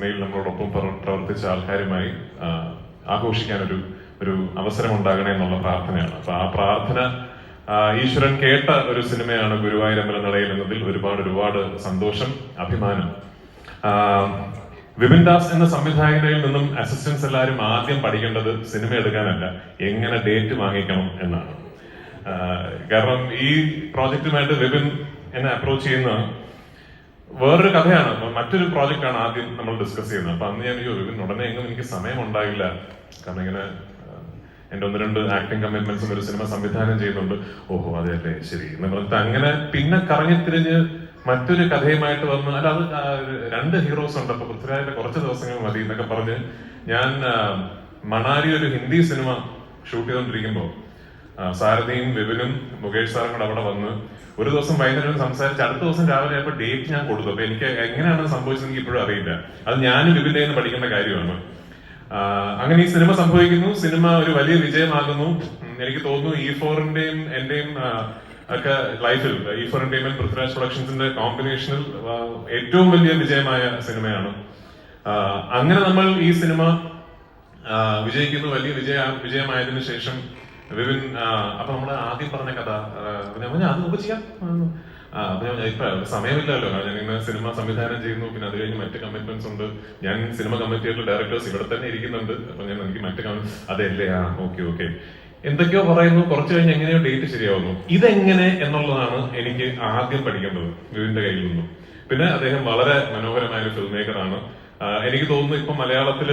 സിനിമയിൽ നമ്മളോടൊപ്പം പ്രവർ- പ്രവർത്തിച്ച ആൾക്കാരുമായി ആഘോഷിക്കാനൊരു ഒരു അവസരം ഉണ്ടാകണേ എന്നുള്ള പ്രാർത്ഥനയാണ്. അപ്പൊ ആ പ്രാർത്ഥന ഈശ്വരൻ കേട്ട ഒരു സിനിമയാണ് ഗുരുവായൂരമ്പല നടയിൽ എന്നതിൽ ഒരുപാട് ഒരുപാട് സന്തോഷം അഭിമാനം. വിപിൻ ദാസ് എന്ന സംവിധായകനിൽ നിന്നും അസിസ്റ്റൻസ് എല്ലാവരും ആദ്യം പഠിക്കേണ്ടത് സിനിമ എടുക്കാനല്ല എങ്ങനെ ഡേറ്റ് വാങ്ങിക്കണം എന്നാണ്. കാരണം ഈ പ്രോജക്റ്റുമായിട്ട് വിപിൻ എന്നെ അപ്രോച്ച് ചെയ്യുന്ന വേറൊരു കഥയാണ്. മറ്റൊരു പ്രോജക്റ്റ് ആണ് ആദ്യം നമ്മൾ ഡിസ്കസ് ചെയ്യുന്നത്. അപ്പൊ അന്ന് ഞാൻ അയ്യോ വിപിൻ ഉടനെ എങ്ങും എനിക്ക് സമയം ഉണ്ടായില്ല കാരണം ഇങ്ങനെ എന്റെ ഒന്ന് രണ്ട് ആക്ടിങ് കമ്മിറ്റ്മെന്റ്സും ഒരു സിനിമ സംവിധാനം ചെയ്യുന്നുണ്ട് ഓഹോ അതെ അല്ലേ ശരി. എന്ന് പറഞ്ഞിട്ട് അങ്ങനെ പിന്നെ കറങ്ങി തിരിഞ്ഞ് മറ്റൊരു കഥയുമായിട്ട് വന്ന് അല്ല അത് രണ്ട് ഹീറോസ് ഉണ്ട്. അപ്പൊ പൃഥ്വിരാജിന്റെ കുറച്ച് ദിവസങ്ങൾ മതി എന്നൊക്കെ പറഞ്ഞ് ഞാൻ മണാലി ഒരു ഹിന്ദി സിനിമ ഷൂട്ട് ചെയ്തുകൊണ്ടിരിക്കുമ്പോ ആ, സാരഥിയും വിപിനും മുകേഷ് സാറും കൂടെ അവിടെ വന്ന് ഒരു ദിവസം വൈകുന്നേരം സംസാരിച്ച് അടുത്ത ദിവസം രാവിലെ ആയപ്പോൾ ഡേറ്റ് ഞാൻ കൊടുത്തു. അപ്പൊ എനിക്ക് എങ്ങനെയാണ് സംഭവിച്ചത് എനിക്ക് ഇപ്പോഴും അറിയില്ല. അത് ഞാനും വിപിന്റെ നിന്ന് പഠിക്കേണ്ട കാര്യമാണ്. അങ്ങനെ ഈ സിനിമ സംഭവിക്കുന്നു. സിനിമ ഒരു വലിയ വിജയമാകുന്നു. എനിക്ക് തോന്നുന്നു ഇ ഫോറിന്റെയും എന്റെയും ഒക്കെ ലൈഫിൽ ഇ ഫോറിന്റെയും എന്റർടൈൻമെന്റ് പൃഥ്വിരാജ് പ്രൊഡക്ഷൻസിന്റെ കോമ്പിനേഷനിൽ ഏറ്റവും വലിയ വിജയമായ സിനിമയാണ്. അങ്ങനെ നമ്മൾ ഈ സിനിമ വിജയിക്കുന്നു. വലിയ വിജയ വിജയമായതിനു ശേഷം വിപിൻ അപ്പൊ നമ്മൾ ആദ്യം പറഞ്ഞ കഥ ഞാൻ പറഞ്ഞു അത് നമുക്ക് ചെയ്യാം. അപ്പൊ ഞാൻ ഇപ്പൊ സമയമില്ലല്ലോ. ഞാൻ ഇങ്ങനെ സിനിമ സംവിധാനം ചെയ്യുന്നു പിന്നെ അത് കഴിഞ്ഞ് മറ്റ് കമ്മിറ്റ്മെന്റ്സ് ഉണ്ട്. ഞാൻ സിനിമ കമ്മിറ്റിയുടെ ഡയറക്ടേഴ്സ് ഇവിടെ തന്നെ ഇരിക്കുന്നുണ്ട്. അപ്പൊ ഞാൻ എനിക്ക് മറ്റ് അതല്ലേ? ആ ഓക്കെ ഓക്കെ എന്തൊക്കെയോ പറയുന്നു. കുറച്ച് കഴിഞ്ഞ് എങ്ങനെയോ ഡേറ്റ് ശരിയാവുന്നു. ഇതെങ്ങനെ എന്നുള്ളതാണ് എനിക്ക് ആദ്യം പഠിക്കേണ്ടത് വിവിന്റെ കയ്യിൽ നിന്നും. പിന്നെ അദ്ദേഹം വളരെ മനോഹരമായ ഒരു ഫിൽം മേക്കറാണ് എനിക്ക് തോന്നുന്നു ഇപ്പൊ മലയാളത്തിൽ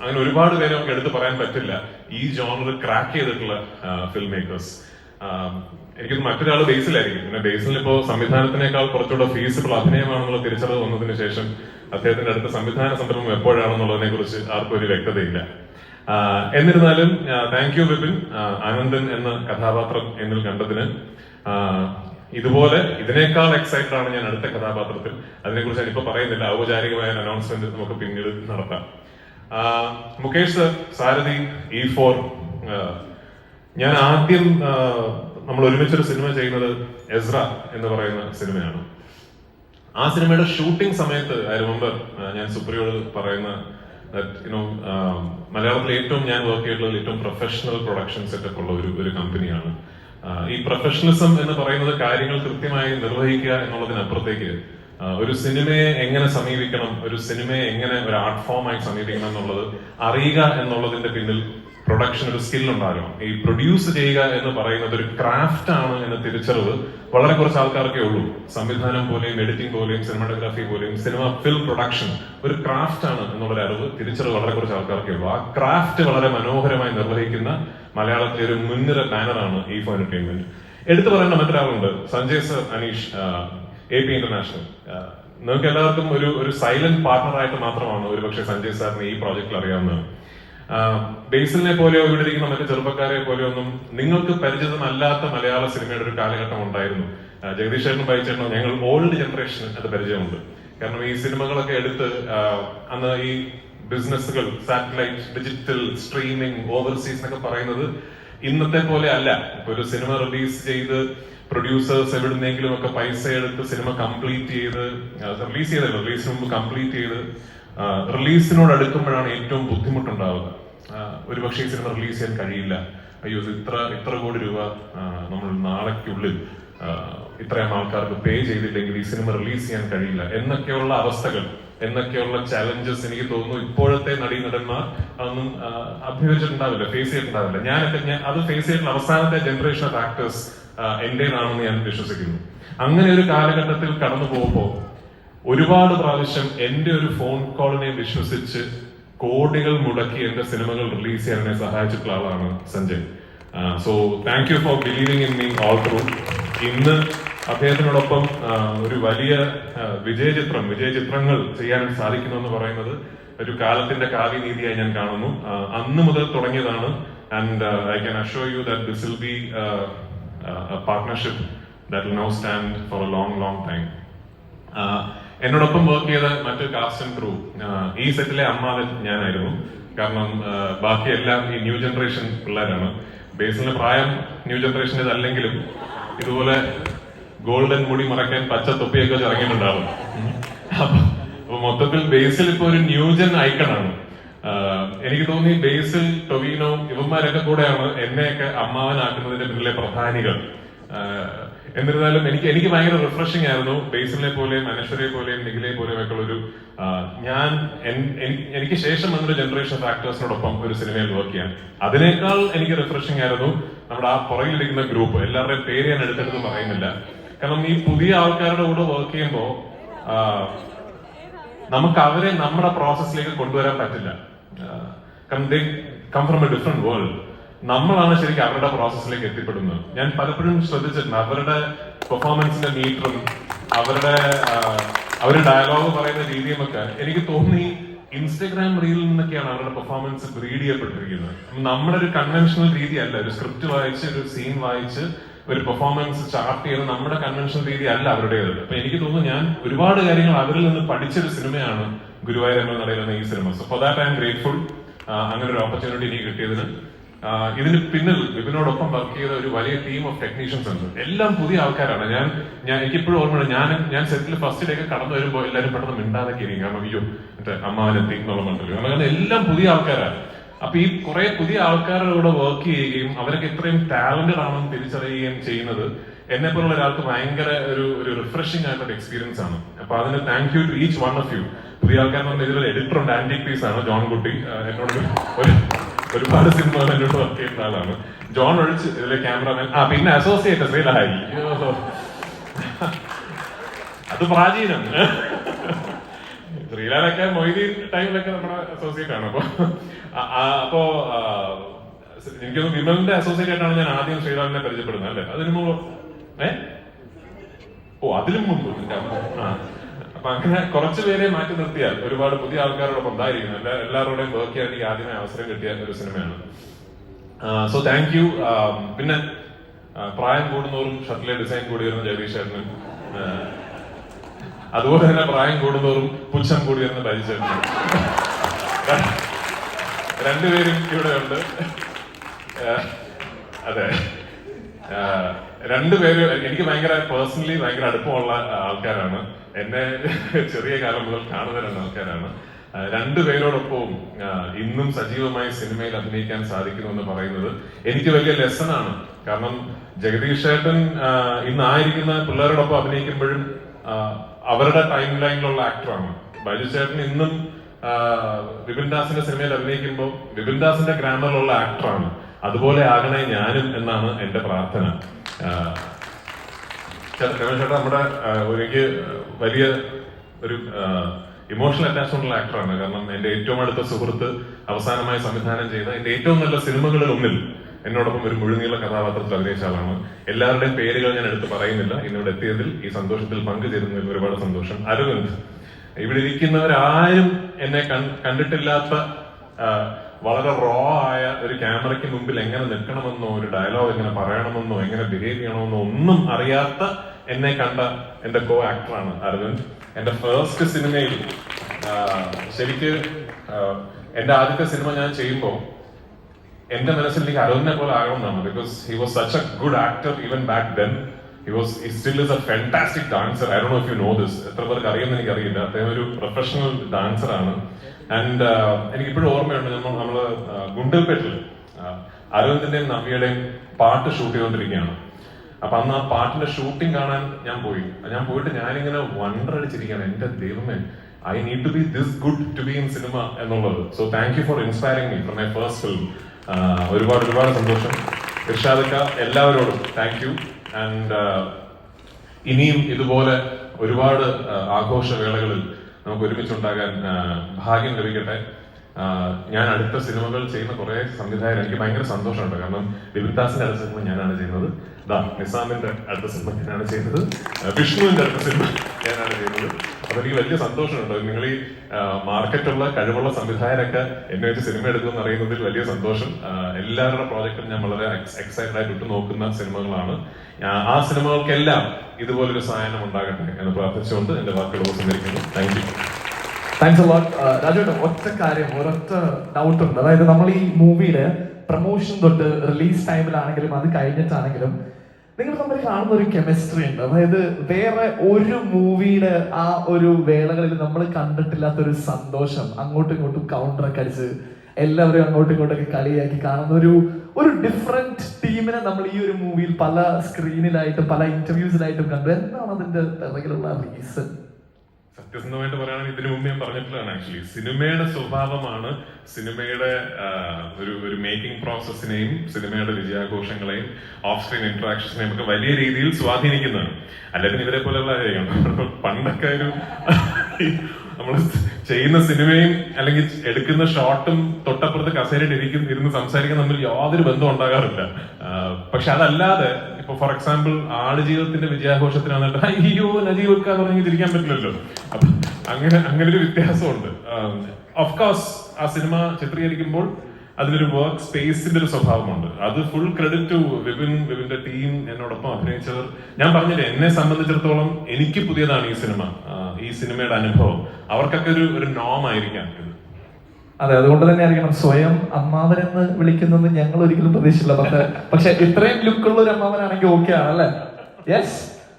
അങ്ങനെ ഒരുപാട് പേരെ നമുക്ക് എടുത്തു പറയാൻ പറ്റില്ല. ഈ ജോണർ ക്രാക്ക് ചെയ്തിട്ടുള്ള ഫിലിം മേക്കേഴ്സ് എനിക്ക് മറ്റൊരാൾ ബേസിലായിരിക്കും. പിന്നെ ബേസിൽ ഇപ്പോ സംവിധാനത്തിനേക്കാൾ കുറച്ചുകൂടെ ഫീസിബിൾ അഭിനയമാണെന്നുള്ള തിരിച്ചറിവ് വന്നതിന് ശേഷം അദ്ദേഹത്തിന്റെ അടുത്ത സംവിധാന സംരംഭം എപ്പോഴാണെന്നുള്ളതിനെ കുറിച്ച് ആർക്കും ഒരു വ്യക്തതയില്ല. എന്നിരുന്നാലും താങ്ക് യു വിപിൻ ആനന്ദൻ എന്ന കഥാപാത്രം എന്നിൽ കണ്ടതിന് ഇതുപോലെ ഇതിനേക്കാൾ എക്സൈറ്റഡ് ആണ് ഞാൻ അടുത്ത കഥാപാത്രത്തിൽ. അതിനെക്കുറിച്ച് ഞാനിപ്പോ പറയുന്നില്ല. ഔപചാരികമായ അനൗൺസ്മെന്റ് നമുക്ക് പിന്നീട് നടത്താം. മുകേഷ് സാരഥി ഇ ഫോർ ഞാൻ ആദ്യം നമ്മൾ ഒരുമിച്ചൊരു സിനിമ ചെയ്യുന്നത് എസ്ര എന്ന് പറയുന്ന സിനിമയാണ്. ആ സിനിമയുടെ ഷൂട്ടിംഗ് സമയത്ത് ഐ റിമെമ്പർ ഞാൻ സുപ്രിയോട് പറയുന്ന യുനോ മലയാളത്തിലെ ഏറ്റവും ഞാൻ വർക്ക് ചെയ്തിട്ടുള്ള ഏറ്റവും പ്രൊഫഷണൽ പ്രൊഡക്ഷൻ സെറ്റപ്പ് ഉള്ള ഒരു ഒരു കമ്പനിയാണ് ഈ പ്രൊഫഷണലിസം എന്ന് പറയുന്നത് കാര്യങ്ങൾ കൃത്യമായി നിർവഹിക്കുക എന്നുള്ളതിനപ്പുറത്തേക്ക് ഒരു സിനിമയെ എങ്ങനെ സമീപിക്കണം ഒരു സിനിമയെ എങ്ങനെ ഒരു ആർട്ട് ഫോമായി സമീപിക്കണം എന്നുള്ളത് അറിയുക എന്നുള്ളതിന്റെ പിന്നിൽ പ്രൊഡക്ഷൻ ഒരു സ്കിൽ ഉണ്ടാകണം. ഈ പ്രൊഡ്യൂസ് ചെയ്യുക എന്ന് പറയുന്നത് ഒരു ക്രാഫ്റ്റ് ആണ് എന്ന തിരിച്ചറിവ് വളരെ കുറച്ച് ആൾക്കാർക്കേ ഉള്ളൂ. സംവിധാനം പോലെയും എഡിറ്റിംഗ് പോലെയും സിനിമാറ്റോഗ്രാഫി പോലെയും സിനിമ ഫിലിം പ്രൊഡക്ഷൻ ഒരു ക്രാഫ്റ്റ് ആണ് എന്നുള്ളൊരു അറിവ് തിരിച്ചറിവ് വളരെ കുറച്ച് ആൾക്കാർക്കേ ഉള്ളൂ. ആ ക്രാഫ്റ്റ് വളരെ മനോഹരമായി നിർവഹിക്കുന്ന മലയാളത്തിലെ ഒരു മുൻനിര ബാനറാണ് ഈ ഫോർ എന്റർടൈൻമെന്റ് എടുത്തു പറയേണ്ട മറ്റൊരാളുണ്ട് Sanjay sir Aneesh A P international നിങ്ങൾക്ക് എല്ലാവർക്കും ഒരു ഒരു സൈലന്റ് പാർട്ണറായിട്ട് മാത്രമാണ് ഒരുപക്ഷെ സഞ്ജയ് സാറിന് ഈ പ്രോജക്റ്റിൽ അറിയാവുന്നത്. ബേസിലിനെ പോലെയോ ഇവിടെ ഇരിക്കുന്ന മറ്റു ചെറുപ്പക്കാരെ പോലെയോ ഒന്നും നിങ്ങൾക്ക് പരിചിതമല്ലാത്ത മലയാള സിനിമയുടെ ഒരു കാലഘട്ടം ഉണ്ടായിരുന്നു. ജഗദീഷ് ചേട്ടനും ബൈച്ചേട്ടനും ഞങ്ങൾ ഓൾഡ് ജനറേഷൻ അത് പരിചയമുണ്ട്. കാരണം ഈ സിനിമകളൊക്കെ എടുത്ത് അന്ന് ഈ ബിസിനസ്സുകൾ സാറ്റലൈറ്റ് ഡിജിറ്റൽ സ്ട്രീമിംഗ് ഓവർസീസ് എന്നൊക്കെ പറയുന്നത് ഇന്നത്തെ പോലെ അല്ല. ഇപ്പൊ ഒരു സിനിമ റിലീസ് ചെയ്ത് പ്രൊഡ്യൂസേഴ്സ് എവിടുന്നെങ്കിലും ഒക്കെ പൈസ എടുത്ത് സിനിമ കംപ്ലീറ്റ് ചെയ്ത് റിലീസ് ചെയ്ത റിലീസിന് മുമ്പ് കംപ്ലീറ്റ് ചെയ്ത് റിലീസിനോട് അടുക്കുമ്പോഴാണ് ഏറ്റവും ബുദ്ധിമുട്ടുണ്ടാവുക. ഒരുപക്ഷെ ഈ സിനിമ റിലീസ് ചെയ്യാൻ കഴിയില്ല. അയ്യോ ഇത്ര ഇത്ര കോടി രൂപ നമ്മൾ നാളേക്കുള്ളിൽ ഇത്രയും ആൾക്കാർക്ക് പേ ചെയ്തില്ലെങ്കിൽ ഈ സിനിമ റിലീസ് ചെയ്യാൻ കഴിയില്ല എന്നൊക്കെയുള്ള അവസ്ഥകൾ. എന്നൊക്കെയുള്ള ചലഞ്ചസ് എനിക്ക് തോന്നുന്നു. ഇപ്പോഴത്തെ നടീനടന്മാർ അതൊന്നും ആഹ് ഫേസ് ചെയ്തിട്ടുണ്ടാവില്ല. ഞാനൊക്കെ ഞാൻ അത് ഫേസ് ചെയ്തിട്ടുള്ള അവസാനത്തെ ജനറേഷൻ ഓഫ് ആക്ടേഴ്സ് എന്റേതാണെന്ന് ഞാൻ വിശ്വസിക്കുന്നു. അങ്ങനെ ഒരു കാലഘട്ടത്തിൽ കടന്നു പോകുമ്പോൾ ഒരുപാട് പ്രാവശ്യം എന്റെ ഒരു ഫോൺ കോളിനെ വിശ്വസിച്ച് കോടികൾ മുടക്കി എന്റെ സിനിമകൾ റിലീസ് ചെയ്യാൻ എന്നെ സഹായിച്ചിട്ടുള്ള ആളാണ് Sanjay. So thank you for believing in me all through ഇന്ന് അദ്ദേഹത്തിനോടൊപ്പം ഒരു വലിയ വിജയചിത്രം വിജയചിത്രങ്ങൾ ചെയ്യാൻ സാധിക്കുന്നു എന്ന് പറയുന്നത് ഒരു കാലത്തിന്റെ കാവ്യനീതിയായി ഞാൻ കാണുന്നു. അന്ന് മുതൽ തുടങ്ങിയതാണ്. And I can assure you that this will be partnership that now stand for a long long time എന്നോടൊപ്പം വർക്ക് ചെയ്ത മറ്റു കാസ്റ്റ് ആൻഡ് ക്രൂ ഈ സെറ്റിലെ അമ്മാവൻ ഞാനായിരുന്നു. കാരണം ബാക്കി എല്ലാം ഈ ന്യൂ ജനറേഷൻ പിള്ളേരാണ്. ബേസിന്റെ പ്രായം ന്യൂ ജനറേഷന്റെ അല്ലെങ്കിലും ഇതുപോലെ ഗോൾഡൻ മുടി മറയ്ക്കാൻ പച്ച തൊപ്പിയൊക്കെ ഇറങ്ങിയിട്ടുണ്ടാവും അപ്പൊ മൊത്തത്തിൽ ബേസിൽ ഇപ്പൊ ഒരു ന്യൂജൻ ഐക്കണാണ് എനിക്ക് തോന്നി ബേസിൽ ടൊവീനോ ഇവന്മാരൊക്കെ കൂടെയാണ് എന്നെയൊക്കെ അമ്മാവനാക്കുന്നതിന്റെ പിന്നിലെ പ്രധാനികൾ. എന്നിരുന്നാലും എനിക്ക് എനിക്ക് ഭയങ്കര റിഫ്രഷിംഗ് ആയിരുന്നു ബേസിലിനെ പോലെയും മനുഷ്യരെ പോലെയും നിഖിലെ പോലെയും ഒക്കെ ഉള്ളൊരു ഞാൻ എനിക്ക് ശേഷം വന്നൊരു ജനറേഷൻ ഓഫ് ആക്ടേഴ്സിനോടൊപ്പം ഒരു സിനിമയിൽ വർക്ക് ചെയ്യാൻ. അതിനേക്കാൾ എനിക്ക് റിഫ്രഷിംഗ് ആയിരുന്നു നമ്മുടെ ആ പുറകിലിരിക്കുന്ന ഗ്രൂപ്പ് എല്ലാവരുടെയും പേര് ഞാൻ എടുത്തെടുത്ത് പറയുന്നില്ല. കാരണം ഈ പുതിയ ആൾക്കാരുടെ കൂടെ വർക്ക് ചെയ്യുമ്പോൾ നമുക്ക് അവരെ നമ്മുടെ പ്രോസസ്സിലേക്ക് കൊണ്ടുവരാൻ പറ്റില്ല. Come from a different world നമ്മളാണ് ശരിക്കും അവരുടെ പ്രോസസ്സിലേക്ക് എത്തിപ്പെടുന്നത്. ഞാൻ പലപ്പോഴും ശ്രദ്ധിച്ചിട്ടുണ്ട് അവരുടെ പെർഫോമൻസിന്റെ മീറ്ററും അവരുടെ അവർ ഡയലോഗ് പറയുന്ന രീതിയും ഒക്കെ എനിക്ക് തോന്നി ഇൻസ്റ്റഗ്രാം റീലിൽ നിന്നൊക്കെയാണ് അവരുടെ പെർഫോമൻസ് ബ്രീഡ് ചെയ്യപ്പെട്ടിരിക്കുന്നത്. നമ്മുടെ ഒരു കൺവെൻഷണൽ രീതിയല്ല ഒരു സ്ക്രിപ്റ്റ് വായിച്ച് ഒരു സീൻ വായിച്ച് ഒരു പെർഫോമൻസ് ചാർട്ട് ചെയ്ത് നമ്മുടെ കൺവെൻഷൻ രീതി അല്ല അവരുടേത് അപ്പൊ എനിക്ക് തോന്നുന്നു ഞാൻ ഒരുപാട് കാര്യങ്ങൾ അവരിൽ നിന്ന് പഠിച്ചൊരു സിനിമയാണ് ഗുരുവായൂർ എന്ന് പറയുന്ന ഈ cinema. So for that I am grateful അങ്ങനെ ഒരു ഓപ്പർച്യൂണിറ്റി എനിക്ക് കിട്ടിയതിന്. ഇതിന് പിന്നിൽ വിപിനോടൊപ്പം വർക്ക് ചെയ്ത ഒരു വലിയ ടീം ഓഫ് ടെക്നീഷ്യൻസ് ഉണ്ട്. എല്ലാം പുതിയ ആൾക്കാരാണ്. ഞാൻ ഞാൻ എനിക്കിപ്പോഴും ഓർമ്മയുണ്ട്. ഞാൻ ഞാൻ സെറ്റിൽ ഫസ്റ്റ് ഡേ ഒക്കെ കടന്നു വരുമ്പോൾ എല്ലാവരും പെട്ടെന്ന് മിണ്ടാതൊക്കെ ഇരിക്കും കാരണം അയ്യോ മറ്റേ അമ്മാവനെത്തി എന്നുള്ള മണ്ടല്ലോ കാരണം എല്ലാം പുതിയ ആൾക്കാരാണ്. അപ്പൊ ഈ കുറെ പുതിയ ആൾക്കാരുടെ കൂടെ വർക്ക് ചെയ്യുകയും അവരൊക്കെ ഇത്രയും ടാലന്റഡ് ആണെന്ന് തിരിച്ചറിയുകയും ചെയ്യുന്നത് എന്നെ പോലുള്ള ഒരാൾക്ക് ഭയങ്കര ഒരു ഒരു റിഫ്രഷിംഗ് ആയിട്ടുള്ള എക്സ്പീരിയൻസ് ആണ്. അപ്പൊ അതിന് thank you to each one of you പുതിയ ആൾക്കാർ പറഞ്ഞ ഇതിലൊരു എഡിറ്റർ ഉണ്ട് ആന്റി പീസ് ആണ് ജോൺ കുട്ടി എന്നോട് ഒരു ഒരുപാട് സിനിമകൾ എന്നോട് വർക്ക് ചെയ്യുന്ന ആളാണ്. ജോൺ ഒഴിച്ച് ഇതിലെ ക്യാമറമാൻ ആ പിന്നെ അസോസിയേറ്റ് അത് പ്രാചീനം. ശ്രീലാലൊക്കെ മൊയ്തീൻ ടൈമിലൊക്കെ നമ്മുടെ അസോസിയേറ്റ് ആണ്. അപ്പൊ അപ്പോ എനിക്ക് വിമലിന്റെ അസോസിയേറ്റ് ആയിട്ടാണ് ഞാൻ ആദ്യം ശ്രീലാലിനെ പരിചയപ്പെടുന്നത് അല്ലേ? അതിനു മുമ്പ് ഏ? ഓ അതിലും മുമ്പ്. അപ്പൊ അങ്ങനെ കുറച്ചു പേരെ മാറ്റി നിർത്തിയാൽ ഒരുപാട് പുതിയ ആൾക്കാരോടൊപ്പം ഉണ്ടായിരിക്കുന്നു എല്ലാ എല്ലാവരുടെയും വർക്ക് ചെയ്യാൻ എനിക്ക് ആദ്യമേ അവസരം കിട്ടിയ ഒരു സിനിമയാണ്. സോ താങ്ക് യു പിന്നെ പ്രായം കൂടുന്നോറും ഷട്ടിലെ ഡിസൈൻ കൂടി വരുന്ന ജഗദീഷ് ചേട്ടനും അതുപോലെ തന്നെ പ്രായം കൂടുന്നോറും പുച്ഛം കൂടി എന്ന് പരിചയം രണ്ടുപേരും ഇവിടെ ഉണ്ട് അതെ. രണ്ടുപേര് എനിക്ക് ഭയങ്കര പേഴ്സണലി ഭയങ്കര അടുപ്പമുള്ള ആൾക്കാരാണ്. എന്നെ ചെറിയ കാലം മുതൽ കാണുന്ന രണ്ട് ആൾക്കാരാണ് രണ്ടുപേരോടൊപ്പവും ഇന്നും സജീവമായി സിനിമയിൽ അഭിനയിക്കാൻ സാധിക്കുന്നു എന്ന് പറയുന്നത് എനിക്ക് വലിയ ലെസൺ ആണ് കാരണം ജഗദീഷ് ഏട്ടൻ ഇന്നായിരിക്കുന്ന പിള്ളേരോടൊപ്പം അഭിനയിക്കുമ്പോഴും അവരുടെ ടൈം ലൈനിലുള്ള ആക്ടറാണ് ബൈജു ചേട്ടൻ ഇന്നും വിപിൻദാസിന്റെ വിപിൻ ദാസിന്റെ സിനിമയിൽ അഭിനയിക്കുമ്പോൾ വിപിൻ ദാസിന്റെ ഗ്രാമറിലുള്ള ആക്ടറാണ് അതുപോലെ ആകണേ ഞാനും എന്നാണ് എന്റെ പ്രാർത്ഥന. ചേട്ടാ നമ്മുടെ എനിക്ക് വലിയ ഒരു ഇമോഷണൽ അറ്റാച്ച്മെന്റ് ഉള്ള ആക്ടറാണ് കാരണം എന്റെ ഏറ്റവും അടുത്ത സുഹൃത്ത് അവസാനമായി സംവിധാനം ചെയ്ത എന്റെ ഏറ്റവും നല്ല സിനിമകളിൽ ഒന്നിൽ എന്നോടൊപ്പം ഒരു മുഴുനീള കഥാപാത്രത്തിൽ അഭിനയിച്ച ആളാണ്. എല്ലാവരുടെയും പേരുകൾ ഞാൻ എടുത്ത് പറയുന്നില്ല. ഇന്നിവിടെ എത്തിയതിൽ ഈ സന്തോഷത്തിൽ പങ്കുചേരുന്നതിൽ ഒരുപാട് സന്തോഷം. അരവിന്ദ് ഇവിടെ ഇരിക്കുന്നവരാരും എന്നെ കണ്ടിട്ടില്ലാത്ത വളരെ റോ ആയ ഒരു ക്യാമറയ്ക്ക് മുമ്പിൽ എങ്ങനെ നിൽക്കണമെന്നോ ഒരു ഡയലോഗ് എങ്ങനെ പറയണമെന്നോ എങ്ങനെ ബിഹേവ് ചെയ്യണമെന്നോ ഒന്നും അറിയാത്ത എന്നെ കണ്ട എന്റെ കോ ആക്ടറാണ് അരവിന്ദ്. എന്റെ ഫേസ്റ്റ് സിനിമയിൽ ശരിക്ക് എന്റെ ആദ്യത്തെ സിനിമ ഞാൻ ചെയ്യുമ്പോൾ എന്റെ മനസ്സിൽ എനിക്ക് അരുണിനെ പോലെ ആകണമെന്നാണ് because he was such a good actor even back then he was still is a fantastic dancer I do if you know this എത്ര പേർക്ക് അറിയുമെന്ന് എനിക്കറിയില്ല. അദ്ദേഹം ഒരു പ്രൊഫഷണൽ ഡാൻസർ ആണ്. ആൻഡ് എനിക്ക് ഇപ്പോഴും ഓർമ്മയുണ്ട് നമ്മൾ നമ്മൾ ആ, ഗുണ്ടൽപേട്ടിൽ ആ, അരവിന്ദിന്റെയും നവ്യയുടെയും പാട്ട് ഷൂട്ട് ചെയ്തുകൊണ്ടിരിക്കുകയാണ് അപ്പൊ അന്ന് ആ പാട്ടിന്റെ ഷൂട്ടിംഗ് കാണാൻ ഞാൻ പോയി. ഞാൻ പോയിട്ട് ഞാനിങ്ങനെ വണ്ടർ അടിച്ചിരിക്കുകയാണ്. എന്റെ ദൈവമേ I need to be this good to be in cinema എന്നുള്ളത്. So thank you for inspiring me from my first film ഒരുപാട് ഒരുപാട് സന്തോഷം. ഇർഷാദക്ക എല്ലാവരോടും താങ്ക് യു ആൻഡ് ഇനിയും ഇതുപോലെ ഒരുപാട് ആഘോഷവേളകളിൽ നമുക്ക് ഒരുമിച്ചുണ്ടാകാൻ ഭാഗ്യം ലഭിക്കട്ടെ. ഞാൻ അടുത്ത സിനിമകൾ ചെയ്യുന്ന കുറെ സംവിധായകർ എനിക്ക് ഭയങ്കര സന്തോഷമുണ്ട്. കാരണം വിപിൻദാസിന്റെ അടുത്ത സിനിമ ഞാനാണ് ചെയ്യുന്നത്. ദാ നിസാമിന്റെ അടുത്ത സിനിമ ഞാനാണ് ചെയ്യുന്നത്. വിഷ്ണുവിന്റെ അടുത്ത സിനിമ ഞാനാണ് ചെയ്യുന്നത്. അപ്പൊ എനിക്ക് വലിയ സന്തോഷമുണ്ട്. നിങ്ങൾ ഈ മാർക്കറ്റുള്ള കഴിവുള്ള സംവിധായകരൊക്കെ എന്നെ വെച്ച് സിനിമ എടുക്കുമെന്ന് അറിയുന്നതിൽ വലിയ സന്തോഷം. എല്ലാവരുടെ പ്രോജക്റ്റും ഞാൻ വളരെ എക്സൈറ്റഡ് ആയിട്ട് നോക്കുന്ന സിനിമകളാണ്. ആ സിനിമകൾക്കെല്ലാം ഇതുപോലൊരു സഹായം ഉണ്ടാകട്ടെ എന്ന് പ്രാർത്ഥിച്ചുകൊണ്ട് എന്റെ വാക്കുകൾ ഉപസംഹരിക്കുന്നു thank you. Thanks a lot രാജുവേട്ടൻ ഒറ്റ കാര്യം ഒരൊറ്റ ഡൗട്ട് ഉണ്ട്. അതായത് നമ്മൾ ഈ മൂവിയിൽ പ്രൊമോഷൻ തൊട്ട് റിലീസ് ടൈമിലാണെങ്കിലും അത് കഴിഞ്ഞിട്ടാണെങ്കിലും നിങ്ങൾ തമ്മിൽ കാണുന്ന ഒരു കെമിസ്ട്രി ഉണ്ട്. അതായത് വേറെ ഒരു മൂവിയുടെ ആ ഒരു വേളകളിൽ നമ്മൾ കണ്ടിട്ടില്ലാത്ത ഒരു സന്തോഷം അങ്ങോട്ടും ഇങ്ങോട്ടും കൗണ്ടറൊക്കെ അടിച്ച് എല്ലാവരും അങ്ങോട്ടും ഇങ്ങോട്ടൊക്കെ കളിയാക്കി കാണുന്ന ഒരു ഒരു ഡിഫറെന്റ് ടീമിനെ നമ്മൾ ഈ ഒരു മൂവിയിൽ പല സ്ക്രീനിലായിട്ടും പല ഇന്റർവ്യൂസിലായിട്ടും കണ്ടു. എന്താണ് അതിന്റെ പിറകിലുള്ള റീസൺ സത്യസന്ധമായിട്ട് പറയുകയാണെങ്കിൽ ഇതിനു മുമ്പ് ഞാൻ പറഞ്ഞിട്ടുള്ളതാണ് ആക്ച്വലി സിനിമയുടെ സ്വഭാവമാണ് സിനിമയുടെ ഒരു ഒരു മേക്കിംഗ് പ്രോസസ്സിനെയും സിനിമയുടെ വിജയാഘോഷങ്ങളെയും ഓഫ് സ്ക്രീൻ ഇന്ററാക്ഷൻസിനെയും ഒക്കെ വലിയ രീതിയിൽ സ്വാധീനിക്കുന്നതാണ്. അല്ലെങ്കിൽ ഇവരെ പോലെയുള്ള കാര്യങ്ങൾ പണ്ടൊക്കെ ഒരു നമ്മൾ ചെയ്യുന്ന സിനിമയും അല്ലെങ്കിൽ എടുക്കുന്ന ഷോട്ടും തൊട്ടപ്പുറത്ത് കസേരയിട്ട് ഇരിക്കുന്ന ഇരുന്ന് സംസാരിക്കുന്ന തമ്മിൽ യാതൊരു ബന്ധവും ഉണ്ടാകാറില്ല. പക്ഷെ അതല്ലാതെ ഇപ്പൊ ഫോർ എക്സാമ്പിൾ ആടുജീവിതത്തിന്റെ വിജയാഘോഷത്തിനാണ് അയ്യോ നജീവ് വെക്കാൻ പറഞ്ഞെങ്കിൽ പറ്റില്ലല്ലോ. അപ്പൊ അങ്ങനെ അങ്ങനെ ഒരു വ്യത്യാസമുണ്ട് ഓഫ്കോഴ്സ് ആ സിനിമ ചിത്രീകരിക്കുമ്പോൾ അതിലൊരു വർക്ക് സ്പേസിന്റെ ഒരു സ്വഭാവമുണ്ട്. അത് ഫുൾ ക്രെഡിറ്റ് ടു വിപിൻ വിപിന്റെ ടീം എന്നോടൊപ്പം അഭിനയിച്ചവർ. ഞാൻ പറഞ്ഞില്ലേ എന്നെ സംബന്ധിച്ചിടത്തോളം എനിക്ക് പുതിയതാണ് ഈ സിനിമ. ഈ സിനിമയുടെ അനുഭവം. അവർക്കൊക്കെ ഒരു ഒരു നോം ആയിരിക്കാം അതെ അതുകൊണ്ട് തന്നെ ആയിരിക്കണം സ്വയം അമ്മാവനെന്ന് വിളിക്കുന്നത് ഞങ്ങൾ ഒരിക്കലും പ്രതീക്ഷിച്ചില്ല. പക്ഷെ പക്ഷെ ഇത്രയും ലുക്കുള്ള ഒരു അമ്മാവനാണെങ്കിൽ ഓക്കെ ആണല്ലേ? Yes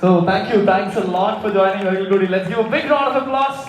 so thank you thanks lot for joining good let's give big round of applause